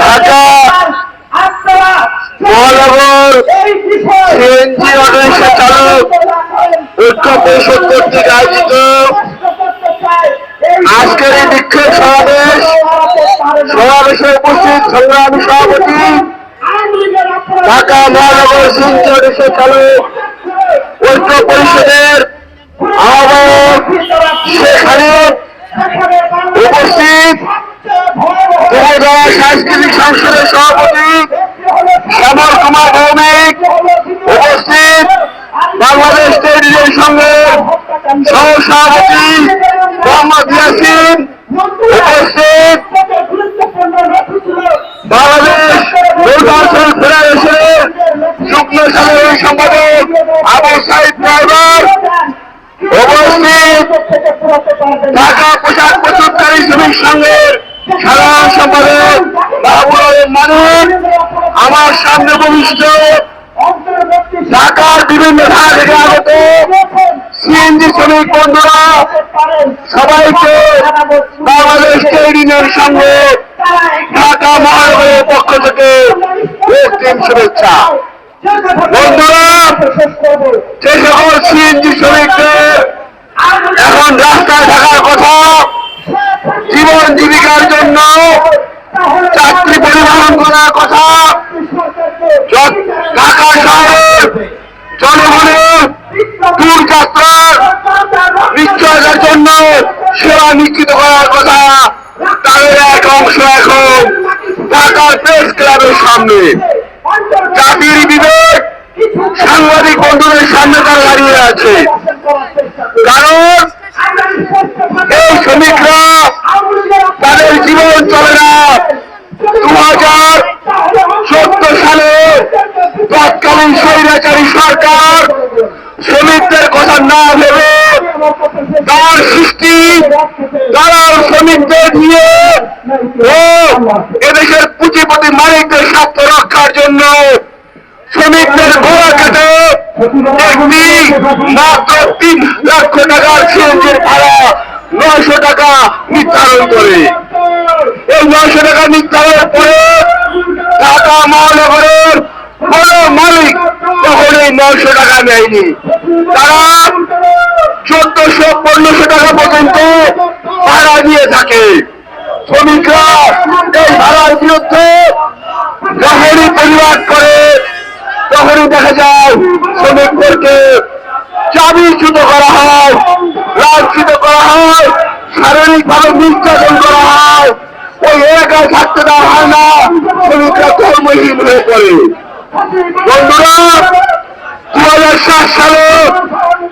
ঢাকা, মহানগর, CNG autorickshaw চালক, ঐক্য পরিষদ কর্তৃক আয়োজিত আজকের এই বিক্ষোভ সমাবেশ, সমাবেশে উপস্থিত সংগ্রামী সভাপতি, ঢাকা মহানগর সিএনজি অটোরিক্সা ঐক্য পরিষদের সাংস্কৃতিক সংসদের সভাপতি শ্যামল কুমার ভৌমিক উপস্থিত বাংলাদেশ ইউনিয়ন সংঘের সহ সভাপতি মোহাম্মদ ইয়াসিন উপস্থিত বাংলাদেশ নির্বাচন ফেডারেশনের যুগ্ম সাধারণ সম্পাদক আবু সাইদ ড্রাইভার উপস্থিত ঢাকা পোশাক প্রস্তুতকারী শ্রমিক সংঘের সম্পাদক মাহবুব আলম আমার সামনে ভূমিষ্ঠ ঢাকার বিভিন্ন ধারা থেকে আগত সিএনজি শ্রমিক বন্ধুরা, সবাইকে বাংলাদেশ ট্রেড ইউনিয়ন সঙ্গে ঢাকা মহানগরের পক্ষ থেকে অগ্রিম শুভেচ্ছা। বন্ধুরা, যে সকল সিএনজি শ্রমিকদের এখন রাস্তায় থাকার কথা জীবন জীবিকার জন্য চাকরি পরিবহন করার কথা ঢাকা শহরের জনগণের দূর যাত্রার নিশ্চয়তার জন্য সেবা নিশ্চিত করার কথা তাদের এক অংশ এখন ঢাকার প্রেস ক্লাবের সামনে। জাতির বিবেক সাংবাদিক বন্ধুদের সামনে তারা দাঁড়িয়ে আছে। কারণ এই শ্রমিকরা তাদের জীবন চলে না দু হাজার চোদ্দ সালে তৎকালীন স্বৈরাচারী সরকার শ্রমিকদের কথা না ভেবে তার সৃষ্টি তারা শ্রমিকদের নিয়ে, ও, এদেশের পুঁজিপতি মালিকদের স্বার্থ রক্ষার জন্য শ্রমিকদের ঘোড়া কেটে। একটি মাত্র তিন লক্ষ টাকার সিএনজির ভাড়া নয়শো টাকা নির্ধারণ করে। এই নয়শো টাকা নির্ধারণের পরে ঢাকা মহানগরের বড় মালিক তখন এই নয়শো টাকা নেয়নি। তারা চোদ্দশো পনেরোশো টাকা পর্যন্ত ভাড়া দিয়ে থাকে শ্রমিকরা এই ভাড়ার বিরুদ্ধে যখনই প্রতিবাদ করে তখনই দেখা যায়, শ্রমিকদেরকে চাবিচ্যুত করা হয় লাঞ্ছিত করা হয়, শারীরিকভাবে নির্যাতন করা হয়। ওই এলাকায় থাকতে দেওয়া হয় না, শ্রমিকরা কর্মহীন হয়ে পড়ে। বন্ধুরা দু হাজার সাত সালে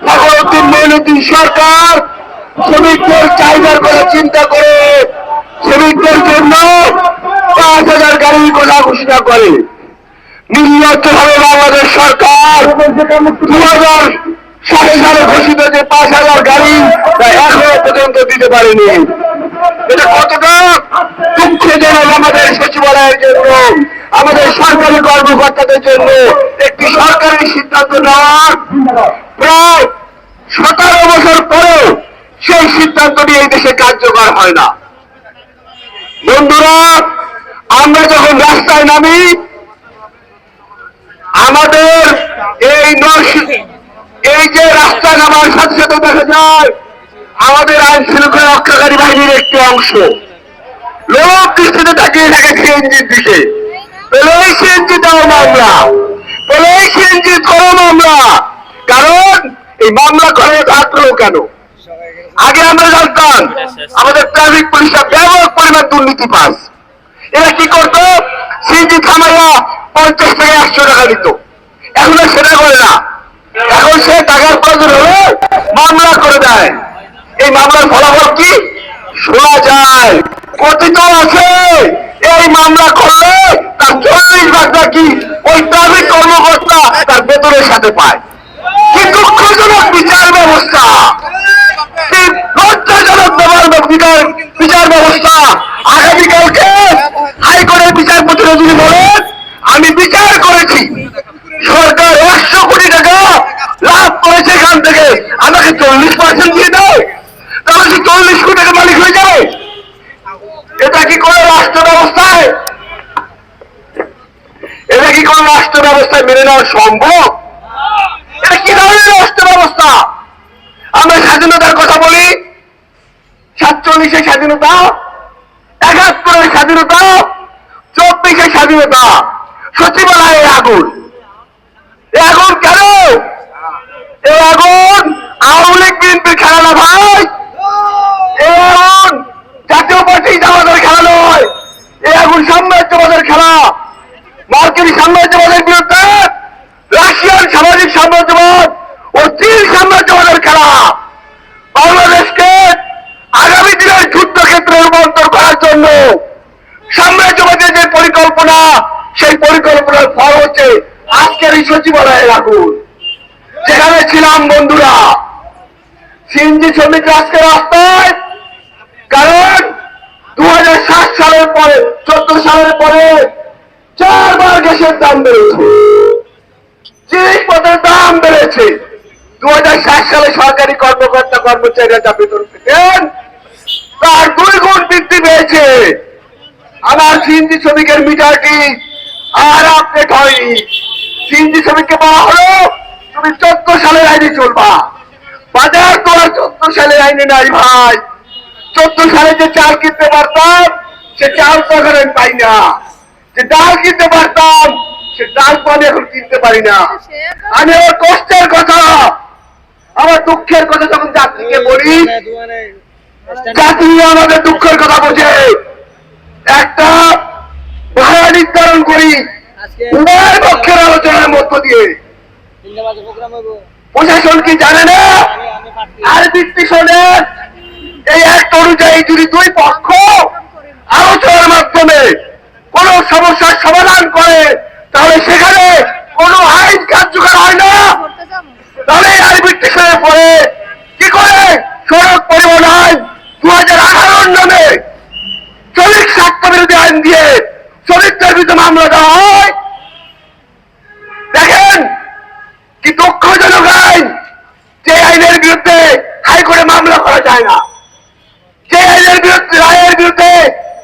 ফখরুদ্দিন মঈনুদ্দিন সরকার শ্রমিকদের চাহিদার কথা চিন্তা করে শ্রমিকদের জন্য পাঁচ হাজার গাড়ির কথা ঘোষণা করে। নির্লজ্জভাবে বাংলাদেশ সরকার। দু হাজার সাত সালে ঘোষিত যে পাঁচ হাজার গাড়ি এখনও পর্যন্ত দিতে পারেনি। এটা কতটা দুঃখজনক আমাদের সচিবালয়ের জন্য, আমাদের সরকারি কর্মকর্তাদের জন্য একটি সরকারি সিদ্ধান্ত নেওয়ার প্রায় সতেরো বছর পরেও সেই সিদ্ধান্তটি এই দেশে কার্যকর হয় না। বন্ধুরা, আমরা যখন রাস্তায় নামি আমাদের এই এই যে রাস্তা নামার সাথে দেখা যায়, আমাদের আইন শৃঙ্খলা রক্ষাকারী বাহিনীর একটি অংশ। লোক দৃষ্টিতে তাকিয়ে থাকে সিএনজির দিকে। বলে, এই সিএনজি দাও মামলা। বলে, এই সিএনজি করো মামলা। কারণ এই মামলা করে থাকল কেন? আগে আমরা জানতাম, আমাদের ট্রাফিক পুলিশরা ব্যাপক পরিমাণ দুর্নীতি পাস। এরা কি করতো? সিএনজি থামাইয়া পঞ্চাশ থেকে একশো টাকা দিত। এখন সেটা করে না। এখন সে টাকার প্রয়োজন হলে মামলা করে দেয়। এই মামলার ফলাফল কি? শোনা যায়। কথিত আছে, এই মামলা করলে তার চল্লিশ ভাগ নাকি ওই ট্রাফিক কর্মকর্তা তার বেতনের সাথে পায়। কি দুঃখজনক বিচার ব্যবস্থা লজ্জাজনক বিচার ব্যবস্থা আগামীকালকে আমি বিচার করেছি। সরকার একশো কোটি টাকা লাভ করেছে এখান থেকে। আমাকে চল্লিশ পার্সেন্ট দিয়ে দেয় তাহলে সে চল্লিশ কোটি টাকা মালিক হয়ে যাবে? এটা কি কোন রাষ্ট্র ব্যবস্থায়? এটা কি কোন রাষ্ট্র ব্যবস্থায় মেনে নেওয়া সম্ভব? এটা কি ধরনের রাষ্ট্র ব্যবস্থা? আমরা স্বাধীনতার কথা বলি। সাতচল্লিশের স্বাধীনতা একাত্তরের স্বাধীনতা চব্বিশের স্বাধীনতা। সচিবালয়ের আগুন। আগুন কেন? এই আগুন আওয়ামী লীগ, বিএনপির খেলা না ভাই। এই আগুন জাতীয় পার্টি জামাতের খেলা নয়। এই আগুন সাম্রাজ্যবাদের খেলা। মার্কিন সাম্রাজ্যবাদের বিরুদ্ধে রাশিয়ান সামাজিক সাম্রাজ্যবাদ ও চীন সাম্রাজ্যবাদের খেলা। বাংলাদেশকে আগামী দিনের যুদ্ধক্ষেত্রে রূপান্তর করার জন্য সেই পরিকল্পনার ফল হচ্ছে আজকের এই সচিবালয়ের আগুন যেখানে ছিলাম বন্ধুরা, সিএনজি শ্রমিকরা আজকে রাস্তায়। কারণ দু সালের পরে, চোদ্দ সালের পরে চারবার গ্যাসের দাম বেড়েছে। জিনিসপত্রের দাম বেড়েছে দুই হাজার সাত সালে সরকারি কর্মকর্তা কর্মচারীরা যা বেতন পেতেন, তার দুই গুণ বৃদ্ধি পেয়েছে। আমার সিএনজি শ্রমিকের মিটারটি আর আপডেট হয়নি সিএনজি শ্রমিককে বলা হলো, তুমি চোদ্দ সালের আইনে চলবা। বাজার তো আর চোদ্দ সালের আইনে নাই ভাই। চোদ্দ সালে যে চাল কিনতে পারতাম, সে চাল তো এখন আমি পাই না। যে ডাল কিনতে পারতাম, সে ডাল তো আমি এখন কিনতে পারি না। আমি আমার কষ্টের কথা, আমার দুঃখের কথা যখন যাত্রীকে বলি যাত্রী আমাদের দুঃখের কথা বোঝে। একটা ভাড়া নির্ধারণ করি উভয় পক্ষের আলোচনার মধ্য দিয়ে। প্রশাসন কি জানে না? আর বিশ্লেষণে এই এক অনুযায়ী যদি দুই পক্ষ আলোচনার মাধ্যমে কোন সমস্যার সমাধান করে তাহলে সেখানে কোনো আইন কার্যকর হয় না। তাহলে আরবিট্রেশনের পরে কি করে সড়ক পরিবহন আইন দু হাজার আঠারোর নামে শ্রমিক স্বার্থ বিরোধী আইন দিয়ে শ্রমিকদের বিরুদ্ধে মামলা দেওয়া হয় দেখেন কি দুঃখজনক আইন যে আইনের বিরুদ্ধে হাইকোর্টে মামলা করা যায় না যে আইনের বিরুদ্ধে রায়ের বিরুদ্ধে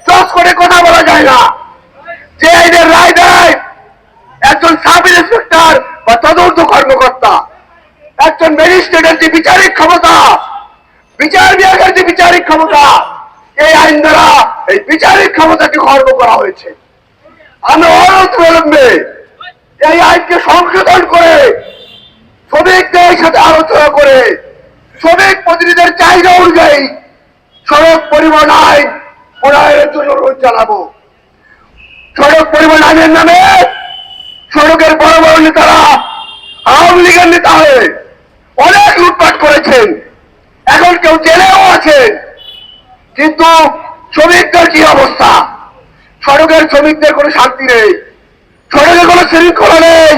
জজ করে কথা বলা যায় না যে আইনের রায় দেয় একজন সাব ইন্সপেক্টর বা তদন্ত কর্মকর্তা একজন ম্যাজিস্ট্রেটের যে বিচারিক ক্ষমতা বিচার বিভাগের যে বিচারিক ক্ষমতা। এই আইন দ্বারা এই বিচারিক ক্ষমতাকে খর্ব করা হয়েছে। আমরা অনন্ত বিলম্বে এই আইনকে সংশোধন করে শ্রমিকদের সাথে আলোচনা করে শ্রমিক প্রতিনিধিদের চাহিদা অনুযায়ী সড়ক পরিবহন আইন প্রণয়নের জন্য রোজ চালাবো সড়ক পরিবহন আইনের নামে সড়কের বড় বড় নেতারা, আওয়ামী লীগের নেতা হয়ে অনেক লুটপাট করেছেন। এখন কেউ জেলেও আছেন কিন্তু শ্রমিকদের কি অবস্থা? সড়কের শ্রমিকদের কোনো শান্তি নেই। সড়কে কোনো শৃঙ্খলা নেই।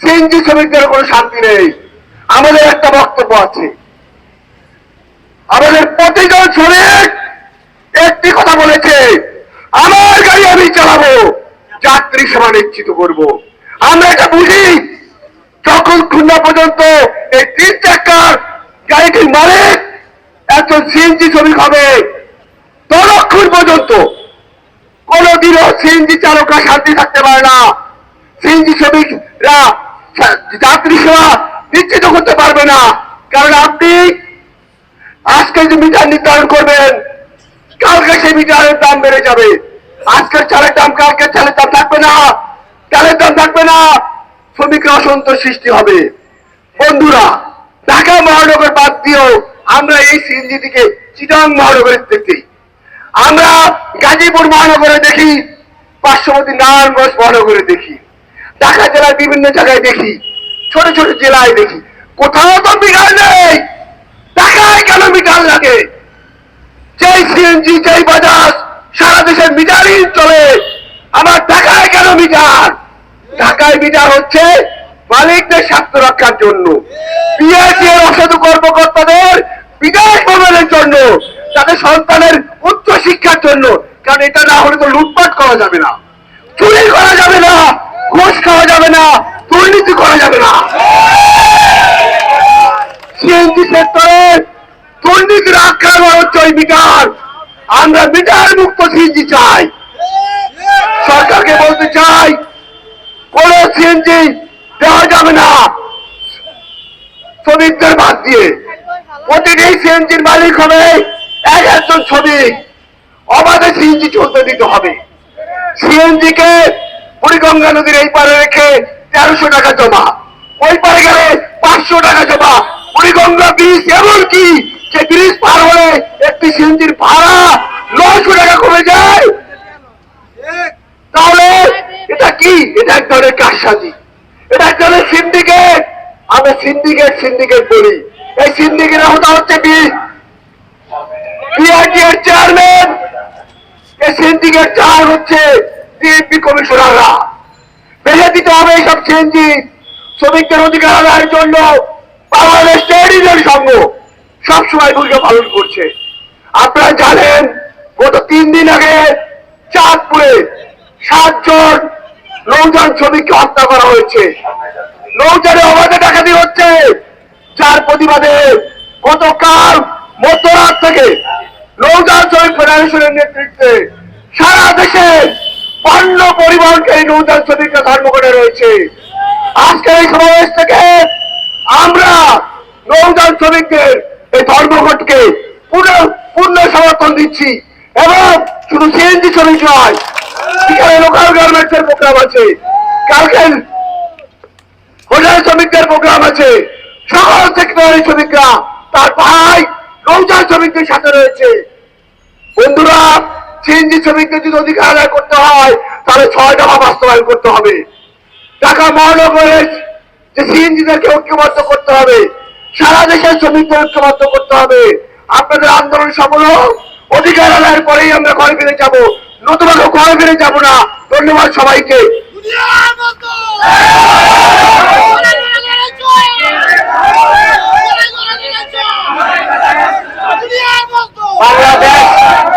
সিএনজি শ্রমিকদের কোনো শান্তি নেই। আমাদের একটা বক্তব্য আছে। আমাদের প্রতিজন শ্রমিক একটি কথা বলেছে, আমার গাড়ি আমি চালাবো, যাত্রী সেবা নিশ্চিত করব। আমরা এটা বুঝি। যখন খুলনা পর্যন্ত এই তিন চাকার গাড়িটির মালিক একজন সিএনজি শ্রমিক হবে ততক্ষণ পর্যন্ত কোনদিনও সিএনজি চালকরা শান্তি থাকতে পারে না। সিএনজি শ্রমিকরা যাত্রী সেবা নিশ্চিত করতে পারবে না। কারণ আপনি আজকে যে মিটার নির্ধারণ করবেন, কালকে সেই মিটারের দাম বেড়ে যাবে। আজকের চালের দাম কালকে চালের দাম থাকবে না। চালের দাম থাকবে না। শ্রমিকরা অসন্তোষ সৃষ্টি হবে। বন্ধুরা ঢাকা মহানগর বাদ দিয়েও আমরা এই সিএনজিটিকে চিটাং মহানগরে দেখি। আমরা গাজীপুর মহানগরে দেখি, পার্শ্ববর্তী নারায়ণগঞ্জ মহানগরে দেখি, ঢাকা জেলার বিভিন্ন জায়গায় দেখি, ছোট ছোট জেলায় দেখি। কোথাও তো মিটার নেই! ঢাকায় কেন মিটার লাগে? যেই সিএনজি, যেই বাজাজ সারা দেশের মিটারই চলে। আমার ঢাকায় কেন মিটার? ঢাকায় মিটার হচ্ছে মালিকদের স্বার্থ রক্ষার জন্য। পিএসি এর অসাধু কর্মকর্তাদের বিদেশ ভ্রমণের জন্য, তাদের সন্তানের উচ্চ শিক্ষার জন্য। কারণ এটা না হলে তো লুটপাট করা যাবে না, চুরি করা যাবে না, ঘুষ খাওয়া যাবে না, দুর্নীতি করা যাবে না। সিএনজি সেক্টরে দুর্নীতির আখ্যান হচ্ছে ওই মিটার আমরা মিটার মুক্ত সিএনজি চাই। সরকারকে বলতে চাই, কোন সিএনজি দেওয়া যাবে না। শ্রমিকদের বাদ দিয়ে প্রতিটি সিএনজির মালিক হবে এক একজন শ্রমিক। অবাধে সিএনজি চলতে দিতে হবে। সিএনজি কে বুড়িগঙ্গা নদীর এই পারে রেখে তেরোশো টাকা জমা। ওই পারে গেলে পাঁচশো টাকা জমা। বুড়িগঙ্গা ব্রিজ এমন কি যে ব্রিজ পার হলে একটি সিএনজির ভাড়া নয়শো টাকা কমে যায়। তাহলে এটা কি? এটা এক ধরনের কারসাজি। এটা এক সিন্ডিকেট আমরা সিন্ডিকেট সিন্ডিকেট বলি। এই সিন্ডিকেটের হতা হচ্ছে বিআরটি এর চেয়ারম্যান এই সিন্ডিকেট চার হচ্ছে ডিএমপি কমিশনাররা বেঁধে দিতে হবে এইসব সিএনজি শ্রমিকদের অধিকার আদায়ের জন্য বাংলাদেশ ইউনিয়ন সংঘ সবসময় ভূমিকা পালন করছে। আপনারা জানেন, গত তিন দিন আগে চাঁদপুরে সাতজন নৌযান শ্রমিককে হত্যা করা হয়েছে। নৌযানে অবাধে ডাকাতি হচ্ছে। যার প্রতিবাদে গতকাল মধ্যরাত থেকে নৌযান শ্রমিক ফেডারেশনের নেতৃত্বে সারা দেশে পণ্য পরিবহনকারী নৌযান শ্রমিকরা ধর্মঘটে রয়েছে। আজকের এই সমাবেশ থেকে আমরা নৌজান শ্রমিকদের এই ধর্মঘটকে পূর্ণ পূর্ণ সমর্থন দিচ্ছি এবং শুধু সিএনজি শ্রমিক নয় এখানে লোকাল গার্মেন্টস করতে হয়, তাহলে ছয় দফা বাস্তবায়ন করতে হবে। ঢাকা মহানগরের যে করতে হবে, সারা দেশের শ্রমিকদের ঐক্যবদ্ধ করতে হবে। আপনাদের আন্দোলন সফল অধিকার আদায়ের পরেই আমরা ঘরে ফিরে যাব। নতুন কোনো বেড়ে যাব না। ধন্যবাদ সবাইকে। বাংলাদেশ।